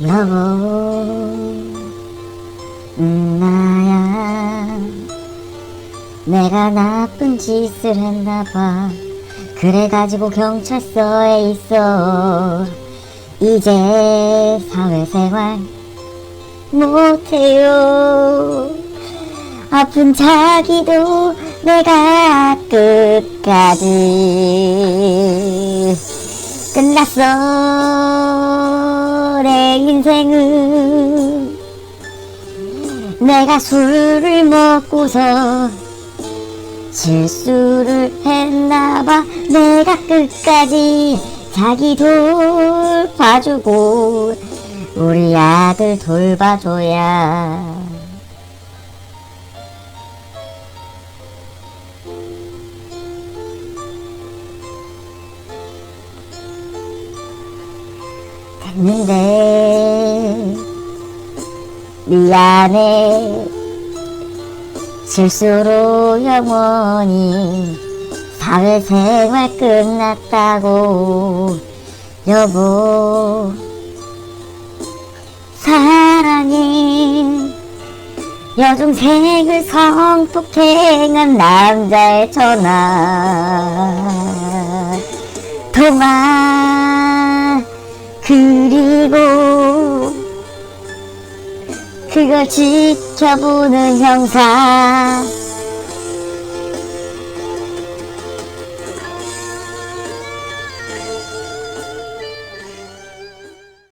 여보 음, 나야. 내가 나쁜 짓을 했나봐. 그래가지고 경찰서에 있어. 이제 사회생활 못해요. 아픈 자기도 내가 끝까지 끝났어 내 인생은. 내가 술을 먹고서 실수를 했나봐. 내가 끝까지 자기 돌봐주고 우리 아들 돌봐줘야 됐는데 미안해 실수로 영원히 사회생활 끝났다고 여보 사랑해 여중생을 성폭행한 남자의 전화 통화 그리고 그걸 지켜보는 형사